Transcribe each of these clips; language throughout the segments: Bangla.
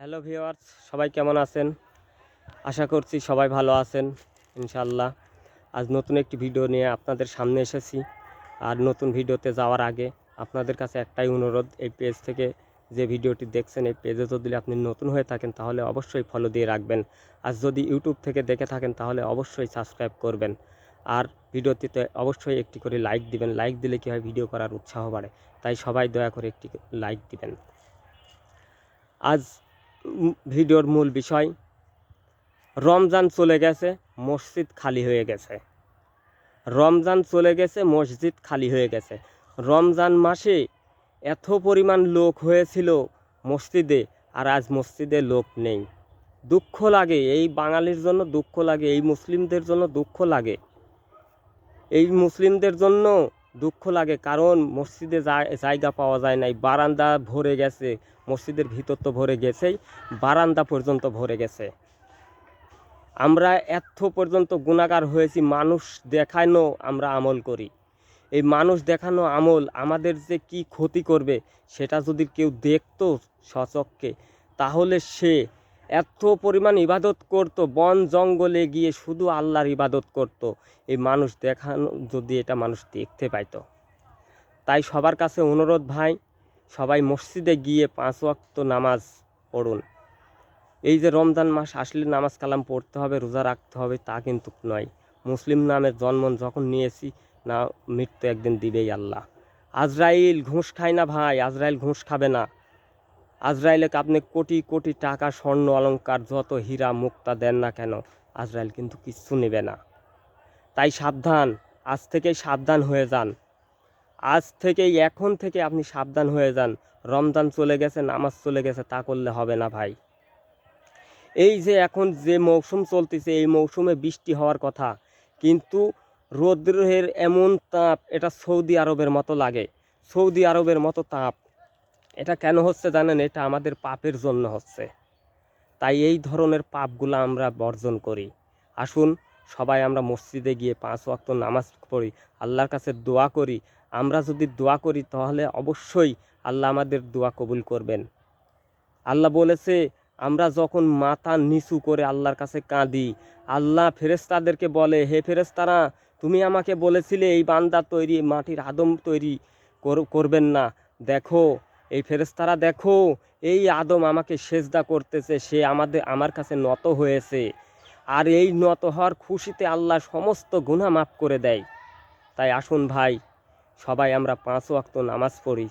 হ্যালো ভিওয়ার্স সবাই কেমন আছেন? আশা করছি সবাই ভালো আছেন ইনশাল্লাহ আজ নতুন একটি ভিডিও নিয়ে আপনাদের সামনে এসেছি। আর নতুন ভিডিওতে যাওয়ার আগে আপনাদের কাছে একটাই অনুরোধ, এই পেজ থেকে যে ভিডিওটি দেখছেন, এই পেজে যদি আপনি নতুন হয়ে থাকেন, তাহলে অবশ্যই ফলো দিয়ে রাখবেন। আর যদি ইউটিউব থেকে দেখে থাকেন, তাহলে অবশ্যই সাবস্ক্রাইব করবেন। আর ভিডিওটিতে অবশ্যই একটি করে লাইক দিবেন। লাইক দিলে কী হয়? ভিডিও করার উৎসাহ বাড়ে। তাই সবাই দয়া করে একটি লাইক দিবেন। আজ ভিডিওর মূল বিষয়, রমজান চলে গেছে, মসজিদ খালি হয়ে গেছে। রমজান চলে গেছে, মসজিদ খালি হয়ে গেছে। রমজান মাসে এত পরিমাণ লোক হয়েছিল মসজিদে, আর আজ মসজিদে লোক নেই। দুঃখ লাগে, এই বাঙালির জন্য দুঃখ লাগে, এই মুসলিমদের জন্য দুঃখ লাগে। এই মুসলিমদের জন্য দুঃখ লাগে, কারণ মসজিদে জায়গা পাওয়া যায় নাই, বারান্দা ভরে গেছে, মসজিদের ভিতর তো ভরে গেছেই, বারান্দা পর্যন্ত ভরে গেছে। আমরা এত পর্যন্ত গুণাগার হয়েছি, মানুষ দেখানো আমরা আমল করি। এই মানুষ দেখানো আমল আমাদের যে কি ক্ষতি করবে, সেটা যদি কেউ দেখতো সচককে তাহলে সে এত পরিমাণ ইবাদত করত, বন জঙ্গলে গিয়ে শুধু আল্লাহর ইবাদত করত। এই মানুষ দেখানো, যদি এটা মানুষ দেখতে পাইতো। তাই সবার কাছে অনুরোধ ভাই, সবাই মসজিদে গিয়ে পাঁচ ওয়াক্ত নামাজ পড়ুন। এই যে রমজান মাস আসলে নামাজ কালাম পড়তে হবে, রোজা রাখতে হবে, তা কিন্তু নয়। মুসলিম নামের জন্ম যখন নিয়েছি, না, মৃত্যু একদিন দিবেই আল্লাহ। আজরাইল ঘুষ খায় না ভাই, আজরাইল ঘুষ খাবে না। আজরাইলকে আপনি কোটি কোটি টাকা স্বর্ণ অলংকার যত হীরা মুক্তা দেন না কেন, আজরাইল কিন্তু কিচ্ছু নেবে না। তাই সাবধান, আজ থেকেই সাবধান হয়ে যান। আজ থেকেই এখন থেকে আপনি সাবধান হয়ে যান। রমজান চলে গেছে, নামাজ চলে গেছে, তা করলে হবে না ভাই। এই যে এখন যে মৌসুম চলতেছে, এই মৌসুমে বৃষ্টি হওয়ার কথা, কিন্তু রৌদ্রের এমন তাপ, এটা সৌদি আরবের মতো লাগে। সৌদি আরবের মতো তাপ। এটা কেন হচ্ছে জানেন? এটা আমাদের পাপের জন্য হচ্ছে। তাই এই ধরনের পাপগুলো আমরা বর্জন করি। আসুন, সবাই আমরা মসজিদে গিয়ে পাঁচ ওয়াক্ত নামাজ পড়ি, আল্লাহর কাছে দোয়া করি। আমরা যদি দোয়া করি, তাহলে অবশ্যই আল্লাহ আমাদের দোয়া কবুল করবেন। আল্লাহ বলেছে, আমরা যখন মাথা নিচু করে আল্লাহর কাছে কাঁদি, আল্লাহ ফেরেস্তাদেরকে বলে, হে ফেরেস্তারা তুমি আমাকে বলেছিলে এই বান্দা তৈরি, মাটির আদম তৈরি কর- করবেন না। দেখো এই ফেরেস্তারা দেখো, এই আদম আমাকে সেজদা করতেছে, সে আমাদের, আমার কাছে নত হয়েছে। আর এই নত হওয়ার খুশিতে আল্লাহ সমস্ত গুণা মাফ করে দেয়। তাই আসুন ভাই, সবাই আমরা পাঁচ ওয়াক্ত নামাজ পড়ি।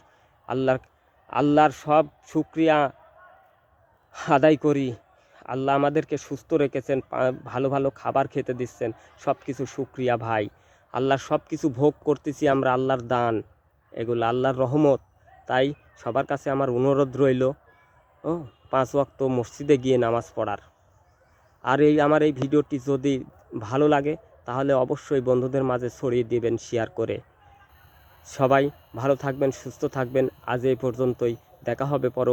আল্লাহর আল্লাহর সব শুক্রিয়া আদায় করি। আল্লাহ আমাদেরকে সুস্থ রেখেছেন ভালো ভালো খাবার খেতে দিচ্ছেন। সব কিছু শুক্রিয়া ভাই। আল্লাহর সব কিছু ভোগ করতেছি আমরা আল্লাহর দান। এগুলো আল্লাহর রহমত। তাই সবার কাছে আমার অনুরোধ রইল, ও, পাঁচ ওয়াক্ত মসজিদে গিয়ে নামাজ পড়ার। আর এই আমার এই ভিডিওটি যদি ভালো লাগে, তাহলে অবশ্যই বন্ধুদের মাঝে ছড়িয়ে দিবেন শেয়ার করে। সবাই ভালো থাকবেন, সুস্থ থাকবেন। আজ এই পর্যন্তই। দেখা হবে পর